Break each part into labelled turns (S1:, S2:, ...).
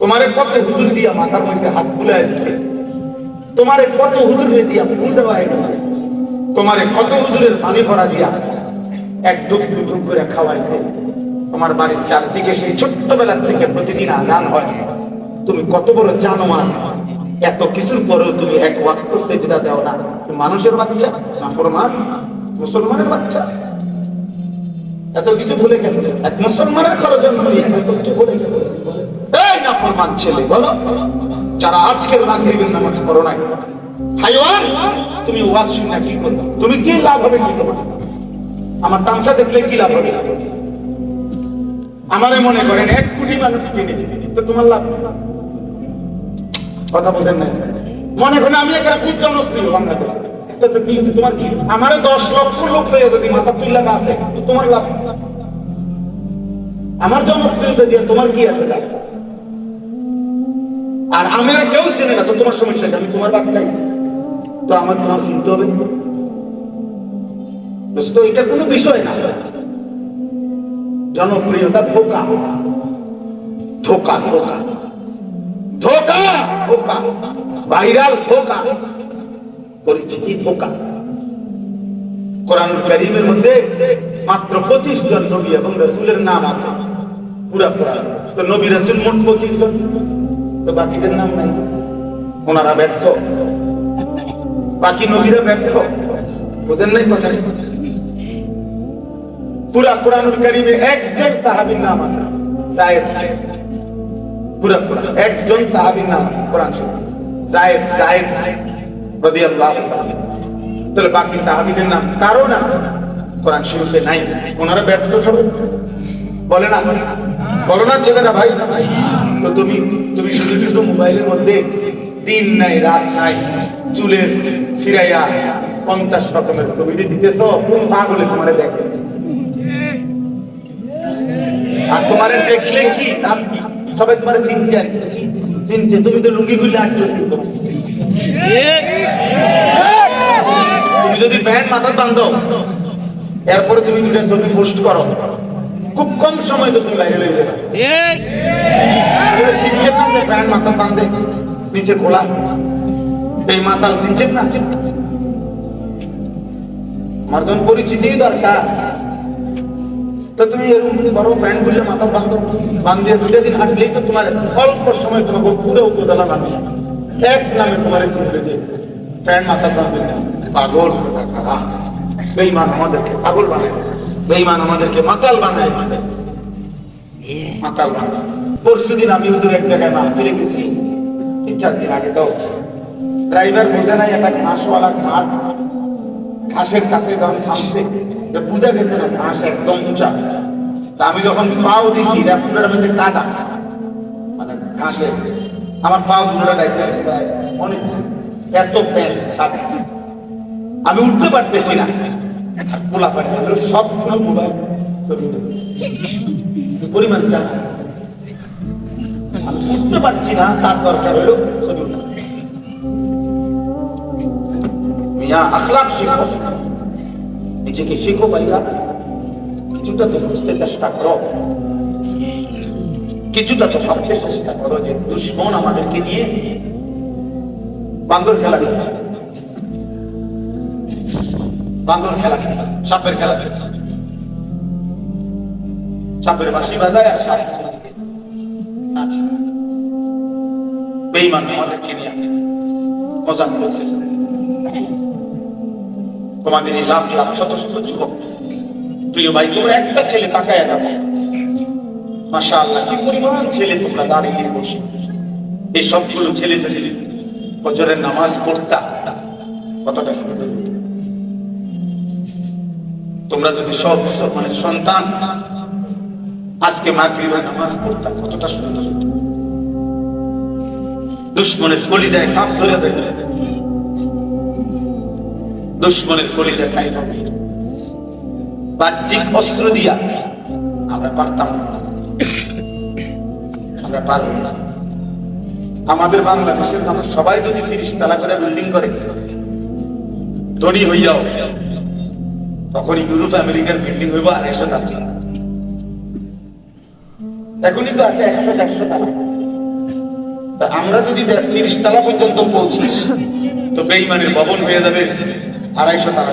S1: তোমারে কত হুজুর দিয়া মাথার মধ্যে হাত বুলাই দিছে। তোমারে কত হুজুরে দিয়া ফুল দেওয়া হয়ে গেছে। তোমারে কত হুজুরের পানি ভরা দিয়া এক ডুব দু ডুব করে খাওয়াইছে। তোমার বাড়ির চারদিকে সেই ছোট্টবেলার থেকে প্রতিদিন আজান হয়। তুমি কত বড় জানোমান এত কিছুর পরেও তুমি এক ওয়াক্ত সেজদা দাও না। তুমি মানুষের বাচ্চা না ফরমান? মুসলমানের বাচ্চা? এত কিছু ভুলে গেল। এক মুসলমানের জন্ম নিয়ে এত কিছু ভুলে গেল। এই না ছেলে, বলো। যারা আজকের মাগরিবের নামাজ পড়ো নাই। হাইওয়ান, তুমি ওয়াজ শুনে কি করবে? তুমি কি লাভ হবে কি আমার তামসা দেখলে কি লাভ হবে? আমারে মনে করেন এক কোটি মানুষ চিনে, তো তোমার লাভ কথা বলেন না মনে করেন আমি এখানে খুব জনপ্রিয় কি আমারে দশ লক্ষ লোক যদি মাথা তুললা না আছে তো তোমার লাভ? আমার জনপ্রিয়তা দিয়ে তোমার কি আসে যায় আর কেউ চেনে না, তো তোমার সমস্যা আমি তোমার বাপ নাই। তো আমার তোমার চিনতে হবে। দোস্ত এটা কোনো বিষয় না। জনপ্রিয়তা ধোকা। ধোকা ধোকা। ধোকা ধোকা। ভাইরাল ধোকা। পরিচিতি ধোকা। কোরআন করিমের মধ্যে মাত্র পঁচিশ জন নবী এবং রসুলের নাম আছে। পুরা পুরা তো নবী, রসুল মোট পঁচিশ জন। তো বাকিদের নাম নাই। ওনারা ব্যর্থ। বাকি নবীরা ব্যর্থ। বুঝেন নাই কথা পুরা কোরআন করিমে একজন সাহাবীর নাম আছে, জায়েদ। পুরা কোরআন, একজন সাহাবীর নাম আছে, কোরআন শরীফে। জায়েদ জায়েদ রাদিয়াল্লাহু তাহলে বাকি সাহাবীদের নাম কারও না? কোরআন শরীফে নাই। ওনারা ব্যর্থ সব। বলে না? বলো না ছেলেরা ভাই। তো তুমি তুমি শুধু শুধু মোবাইলের মধ্যে দিন নাই, রাত নাই চুলের ফিরাইয়া পঞ্চাশ রকমের ছবি যে দিতেছ পাগলে তোমারে দেখে? আর তোমারে দেখলে কি? নাম কি? সবাই তোমারে চিনছে আর। চিনছে, তুমি তো লুঙ্গি খুললে আর কি লুঙ্গি করো? তুমি যদি প্যান্ট মাথার বান্ধব এরপরে তুমি দুটা ছবি পোস্ট করো। খুব কম সময় তো তুমি বাইরে এবার চিনছেন না যে প্যান্ট মাথার বান্ধে নিচে খোলা। এই মাতাল চিনছেন না। আমার যখন পরিচিতি দরকার। তো তুমি এরকম বড় প্যান্ট খুললে মাথা বান্ধিয়ে দুটো দিন হাঁটলেই তো তোমার অল্প সময় তোমাকে পুরো উপজেলা মানুষ এক নামে তোমার চিনবে যে প্যান্ট মাথা বান্ধবে না। পাগল খারাপ বেইমান আমাদেরকে পাগল বানায় বেইমান আমাদেরকে মাতাল বানায়। দিয়েছে। মাতাল বানায়। পরশু দিন আমি ওদের এক জায়গায় মাহফিলে গেছি তিন চার দিন আগে তো। ড্রাইভার বোঝে নাই একটা ঘাসওয়ালা মাঠ ঘাসের কাছে যখন থামছে বুঝা গেছে না ঘাস একদম উঁচা। তা আমি যখন পাও দিছি, র্যাপুটার মধ্যে কাদা। মানে ঘাসে। আমার পাও দুটো ডাইতে গেছে প্রায় অনেক। এত ফ্যান আমি উঠতে পারতেছি না। আর পোলা পারে সবগুলো মোবাইল ছবি। পরিমাণ আমি উঠতে পারছি না তার দরকার হলো ছবি। মিয়া, আখলাক শিখো। নিজেকে শিখো ভাইয়া। কিছুটা তো বুঝতে চেষ্টা করো। কিছুটা তো ভাবতে চেষ্টা করো যে দুশ্মন আমাদেরকে নিয়ে বান্দর খেলা খেলতেছে বান্দর খেলা সাপের খেলা। সাপের বাঁশি বাজায় আর সাপ আচ্ছা। ভাই, তোমরা একটা ছেলে তাকায় কি পরিমাণ ছেলে তোমরা দাঁড়িয়ে বসে। এই সবগুলো ছেলে যদি ফজরের নামাজ পড়তা, কতটা সুন্দর। তোমরা যদি সব মানে সন্তান আজকে মাগরিবের নামাজ পড়তা, কতটা সুন্দর। দুশ্মনের কলিজায় কাপ ধরে দেবে দুশ্মনের কলিজা খাই হবে বাহ্যিক অস্ত্র দিয়া আমরা পারতাম। আমরা পারব না আমাদের বাংলাদেশের মানুষ সবাই যদি তিরিশ তালা করে বিল্ডিং করে, ধনী হইয়াও তখন ইউরোপ আমেরিকার বিল্ডিং হইব আড়াইশো টাকা এখনই তো আছে একশো দেড়শো টাকা আমরা যদি তিরিশ তলা পর্যন্ত পৌঁছি, তো বেইমানের ভবন হয়ে যাবে আড়াইশো তালা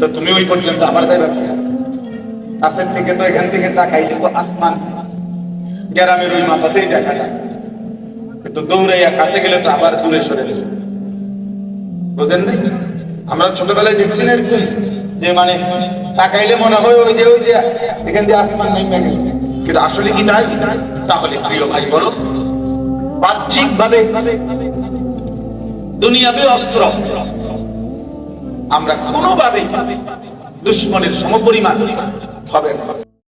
S1: তো তুমি ওই পর্যন্ত আবার যাইবে কাছের থেকে তো এখান থেকে তাকাইলে তো আসমান। গ্রামের ওই মাথাতেই দেখা যায়। কিন্তু দৌড়াইয়া কাছে গেলে তো আবার দূরে সরে যাবে। বুঝেন নাই? আমরা ছোটবেলায় দেখছি না যে মানে তাকাইলে মনে হয় ওই যে ওই যে এখান দিয়ে আসমান নেমে গেছে। কিন্তু আসলে কি তাই? তাহলে প্রিয় ভাই, বলো। বাহ্যিক ভাবে দুনিয়াবি অস্ত্র। আমরা কোনোভাবেই দুশ্মনের সমপরিমাণ হবে না।